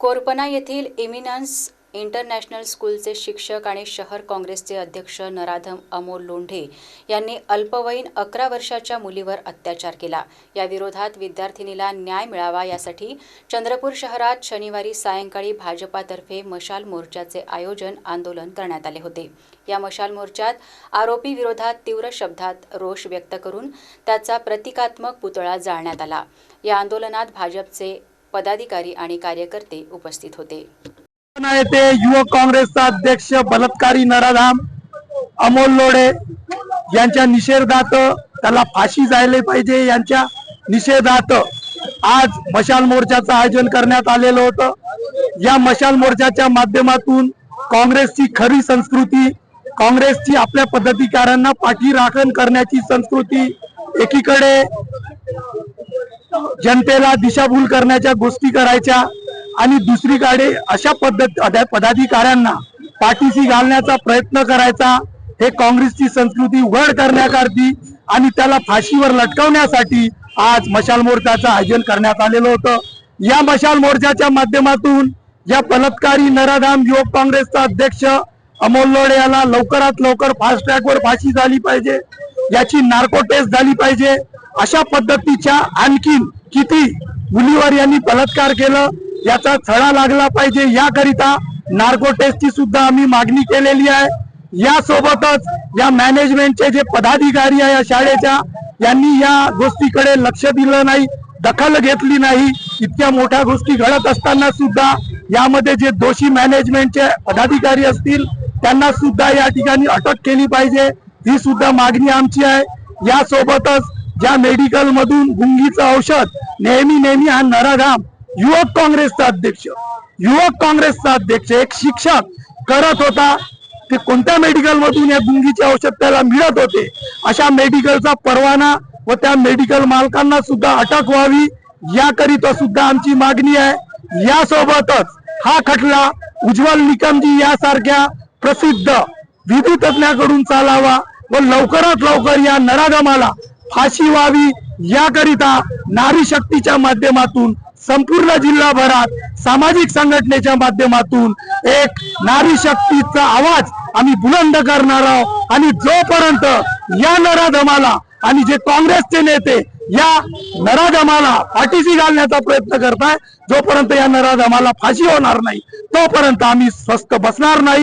कोरपना येथील इमिनन्स इंटरनॅशनल स्कूलचे शिक्षक आणि शहर काँग्रेसचे अध्यक्ष नराधम अमोल लोंढे यांनी अल्पवयीन अकरा वर्षाच्या मुलीवर अत्याचार केला. या विरोधात विद्यार्थिनीला न्याय मिळावा यासाठी चंद्रपूर शहरात शनिवारी सायंकाळी भाजपातर्फे मशाल मोर्चाचे आयोजन आंदोलन करण्यात आले होते. या मशाल मोर्चात आरोपी विरोधात तीव्र शब्दात रोष व्यक्त करून त्याचा प्रतिकात्मक पुतळा जाळण्यात आला. या आंदोलनात भाजपचे पदाधिकारी आणि कार्यकर्ते उपस्थित होते. येथे युवक काँग्रेसचा अध्यक्ष बलात्कारी नराधाम अमोल लोढे यांच्या निषेधार्थ त्याला फाशी जायला पाहिजे यांच्या निषेधार्थ आज मशाल मोर्चाचं आयोजन करण्यात आलेलं होतं. या मशाल मोर्चाच्या माध्यमातून काँग्रेसची खरी संस्कृती काँग्रेसची आपल्या पदाधिकाऱ्यांना पाठी राखण करण्याची संस्कृती एकीकडे जनतेला दिशाभूल करण्याच्या गोष्टी करायच्या आणि दुसरीकडे अशा पद्धत पदाधिकाऱ्यांना पाठीशी घालण्याचा प्रयत्न करायचा. हे काँग्रेसची संस्कृती उघड करण्याकरती आणि त्याला फाशीवर लटकवण्यासाठी आज मशाल मोर्चाचं आयोजन करण्यात आलेलं होतं. या मशाल मोर्चाच्या माध्यमातून या बलात्कारी नराधाम युवक काँग्रेसचा अध्यक्ष अमोल लोडे याला लवकरात लवकर फास्ट ट्रॅकवर फाशी झाली पाहिजे. याची नार्को टेस्ट झाली पाहिजे. अशा पद्धतीच्या आणखीन किती मुलीवर यांनी बलात्कार केलं याचा छळा लागला पाहिजे याकरिता नार्को टेस्टची सुद्धा आम्ही मागणी केलेली आहे. यासोबतच या मॅनेजमेंटचे जे पदाधिकारी आहे या शाळेच्या यांनी या गोष्टीकडे लक्ष दिलं नाही दखल घेतली नाही. इतक्या मोठ्या गोष्टी घडत असताना सुद्धा यामध्ये जे दोषी मॅनेजमेंटचे पदाधिकारी असतील त्यांना सुद्धा या ठिकाणी अटक केली पाहिजे. ही सुद्धा मागणी आमची आहे. यासोबतच ज्या मेडिकल मधून गुंगीचं औषध नेहमी नेहमी हा नराधाम युवक काँग्रेसचा अध्यक्ष. युवक काँग्रेसचा अध्यक्ष एक शिक्षक करत होता. ते कोणत्या मेडिकल मधून या गुंगीचे औषध त्याला मिळत होते? अशा मेडिकलचा परवाना व त्या मेडिकल मालकांना सुद्धा अटक व्हावी याकरिता सुद्धा आमची मागणी आहे. यासोबतच हा खटला उज्ज्वल निकमजी यासारख्या प्रसिद्ध विधी तज्ञाकडून चालावा व लवकरात लवकर या नरागमाला फाशी व्हावी याकरिता नारी शक्तीच्या माध्यमातून संपूर्ण जिल्हाभरात सामाजिक संघटनेच्या माध्यमातून एक नारी शक्तीचा आवाज आम्ही बुलंद करणार आहोत. आणि जोपर्यंत या नराधमाला आणि जे काँग्रेसचे नेते या नराधमाला पाठीशी घालण्याचा प्रयत्न करताय जोपर्यंत या नराधमाला फाशी होणार नाही तोपर्यंत आम्ही स्वस्थ बसणार नाही.